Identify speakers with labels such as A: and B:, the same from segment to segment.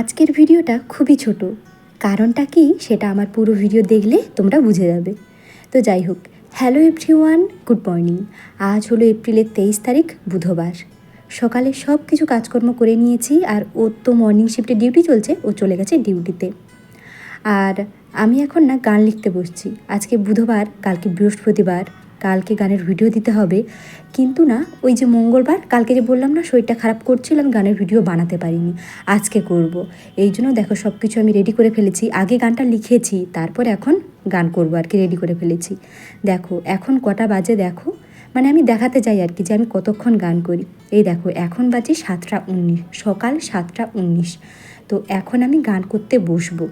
A: আজকের ভিডিওটা খুবই ছোট। কারণটা কি সেটা আমার পুরো ভিডিও দেখলে তোমরা বুঝে যাবে। তো যাই হোক, হ্যালো এভরিওয়ান, গুড মর্নিং। আজ হলো এপ্রিলের তেইশ তারিখ, বুধবার। সকালে সব কিছু কাজকর্ম করে নিয়েছি আর ওর তো মর্নিং শিফটে ডিউটি চলছে, ও চলে গেছে ডিউটিতে আর আমি এখন না গান লিখতে বসছি। আজকে বুধবার, কালকে বৃহস্পতিবার। কালকে গানের ভিডিও দিতে হবে। কিন্তু না, ওই যে মঙ্গলবার কালকে যে বললাম না, শরীরটা খারাপ করছিল, আমি গানের ভিডিও বানাতে পারিনি। আজকে করব। এই জন্য দেখো সব কিছু আমি রেডি করে ফেলেছি। আগে গানটা লিখেছি, তারপর এখন গান করব আর কি রেডি করে ফেলেছি। দেখো, এখন কটা বাজে দেখো। মানে আমি দেখাতে চাই আর কি, যে আমি কতক্ষণ গান করি। এই দেখো, এখন বাজে সাতটা উনিশ, সকাল সাতটা উনিশ। তো এখন আমি গান করতে বসবো।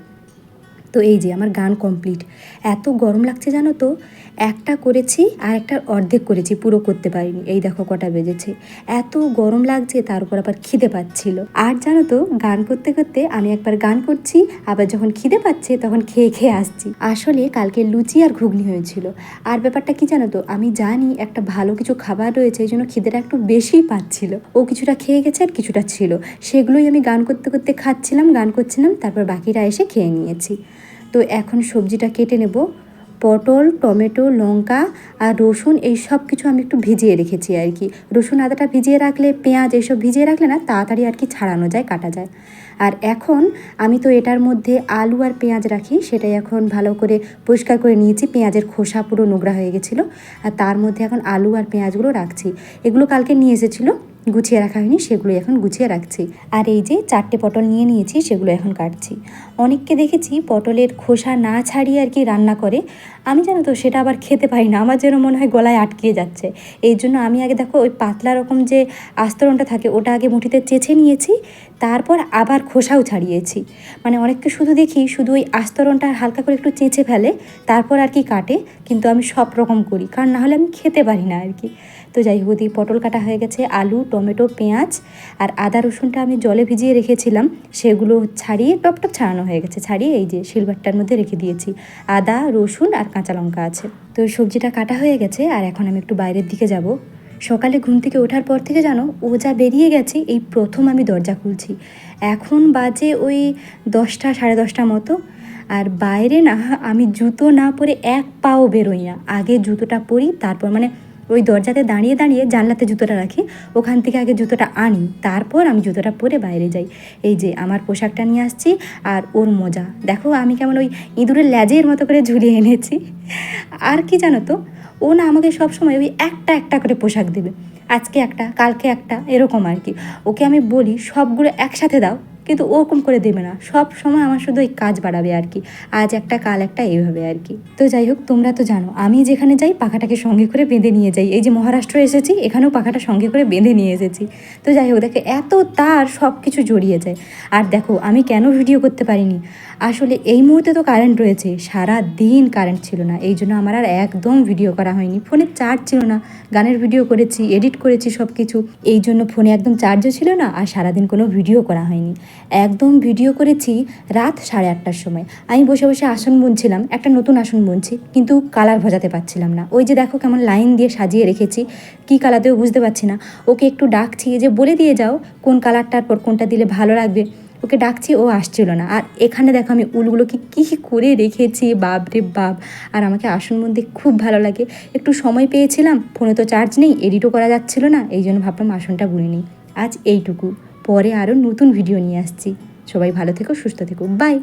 A: তো এই যে আমার গান কমপ্লিট এত গরম লাগছে জানো তো? একটা করেছি আর একটা অর্ধেক করেছি, পুরো করতে পারিনি। এই দেখো কটা বেজেছে। এত গরম লাগছে, তার উপর আবার খিদে পাচ্ছিল। আর জানো তো, গান করতে করতে আমি একবার গান করছি, আবার যখন খিদে পাচ্ছে তখন খেয়ে খেয়ে আসছি। আসলে কালকে লুচি আর ঘুগনি হয়েছিল। আর ব্যাপারটা কি জানো তো, আমি জানি একটা ভালো কিছু খাবার রয়েছে, এই জন্য খিদেটা একটু বেশিই পাচ্ছিল। ও কিছুটা খেয়ে গেছে আর কিছুটা ছিল। সেগুলোই আমি গান করতে করতে খাচ্ছিলাম, গান করছিলাম, তারপর বাকিরা এসে খেয়ে নিয়েছি। তো এখন সবজিটা কেটে নেব। পটল, টমেটো, লঙ্কা আর রসুন, এই সব কিছু আমি একটু ভিজিয়ে রেখেছি আর কি। রসুন আদাটা ভিজিয়ে রাখলে, পেঁয়াজ এইসব ভিজিয়ে রাখলে না তাড়াতাড়ি আর কি ছাড়ানো যায়, কাটা যায়। আর এখন আমি তো এটার মধ্যে আলু আর পেঁয়াজ রাখি, সেটাই এখন ভালো করে পরিষ্কার করে নিয়েছি। পেঁয়াজের খোসা পুরো নোংরা হয়ে গেছিল আর তার মধ্যে এখন আলু আর পেঁয়াজগুলো রাখছি। এগুলো কালকে নিয়ে এসেছিল, গুছিয়ে রাখা হয়নি সেগুলো এখন গুছিয়ে রাখছি। আর এই যে চারটে পটল নিয়ে নিয়েছি, সেগুলো এখন কাটছি। অনেককে দেখেছি পটলের খোসা না ছাড়িয়ে আর কি রান্না করে। আমি জানো তো সেটা আবার খেতে পারি না। আমার যেন মনে হয় গলায় আটকিয়ে যাচ্ছে। এই জন্য আমি আগে দেখো ওই পাতলা রকম যে আস্তরণটা থাকে ওটা আগে মুঠিতে চেঁচে নিয়েছি, তারপর আবার খোসাও ছাড়িয়েছি। মানে অনেককে শুধু দেখি শুধু ওই আস্তরণটা হালকা করে একটু চেঁচে ফেলে, তারপর আর কি কাটে। কিন্তু আমি সব রকম করি, কারণ না হলে আমি খেতে পারি না আর কি। তো যাই হোক ওদিকে পটল কাটা হয়ে গেছে, আলু, টমেটো, পেঁয়াজ আর আদা রসুনটা আমি জলে ভিজিয়ে রেখেছিলাম। সেগুলো ছাড়িয়ে টপ টপ ছাড়ানো হয়ে গেছে ছাড়িয়ে এই যে সিলভারটার মধ্যে রেখে দিয়েছি। আদা, রসুন আর কাঁচা লঙ্কা আছে। তো সবজিটা কাটা হয়ে গেছে আর এখন আমি একটু বাইরের দিকে যাব। সকালে ঘুম থেকে ওঠার পর থেকে জানো, ও যা বেরিয়ে গেছে, এই প্রথম আমি দরজা খুলছি। এখন বাজে ওই দশটা, সাড়ে দশটা মতো। আর বাইরে না, আমি জুতো না পরে এক পাও বেরোই না। আগে জুতোটা পরি, তারপর মানে ওই দরজাতে দাঁড়িয়ে দাঁড়িয়ে জানলাতে জুতোটা রাখি, ওখান থেকে আগে জুতোটা আনি, তারপর আমি জুতোটা পরে বাইরে যাই। এই যে আমার পোশাকটা নিয়ে আসছি আর ওর মজা। দেখো আমি কেমন ওই ইঁদুরের ল্যাজের মতো করে ঝুলিয়ে এনেছি। আর কি জানো তো, ও না আমাকে সবসময় ওই একটা একটা করে পোশাক দেবে। আজকে একটা, কালকে একটা, এরকম আর কি। ওকে আমি বলি, সবগুলো একসাথে দাও কিন্তু ওরকম করে দেবে না। সব সময় আমার শুধু ওই কাজ বাড়াবে আর কি। আজ একটা, কাল একটা, এইভাবে আর কি। তো যাই হোক, তোমরা তো জানো, আমি যেখানে যাই পাখাটাকে সঙ্গে করে বেঁধে নিয়ে যাই। এই যে মহারাষ্ট্র এসেছি, এখানেও পাখাটা সঙ্গে করে বেঁধে নিয়ে এসেছি। তো যাই হোক, দেখো, এত তার সব কিছু জড়িয়ে যায়। আর দেখো, আমি কেন ভিডিও করতে পারিনি? আসলে এই মুহূর্তে তো কারেন্ট রয়েছে, সারা দিন কারেন্ট ছিল না। এই জন্য আমার আর একদম ভিডিও করা হয়নি। ফোনে চার্জ ছিল না, গানের ভিডিও করেছি এডিট করেছি সব কিছু এই জন্য ফোনে একদম চার্জও ছিল না, আর সারাদিন কোনো ভিডিও করা হয়নি। একদম ভিডিও করেছি রাত সাড়ে আটটার সময়। আমি বসে বসে আসন বুনছিলাম, একটা নতুন আসন বুনছি, কিন্তু কালার ভজাতে পারছিলাম না। ওই যে দেখো কেমন লাইন দিয়ে সাজিয়ে রেখেছি, কী কালারতেও বুঝতে পারছি না। ওকে একটু ডাকছি যে বলে দিয়ে যাও কোন কালারটার পর কোনটা দিলে ভালো লাগবে। ওকে ডাকছি, ও আসছিল না। আর এখানে দেখো আমি উলগুলোকে কী করে রেখেছি, বাপ রে বাপ। আর আমাকে আসন বলতে খুব ভালো লাগে। একটু সময় পেয়েছিলাম, ফোনে তো চার্জ নেই এডিটও করা যাচ্ছিল না, এই জন্য ভাবলাম আসনটা বুনে নিই। আজ এইটুকু। পরে আরও নতুন ভিডিও নিয়ে আসছি। সবাই ভালো থেকো সুস্থ থেকো। বাই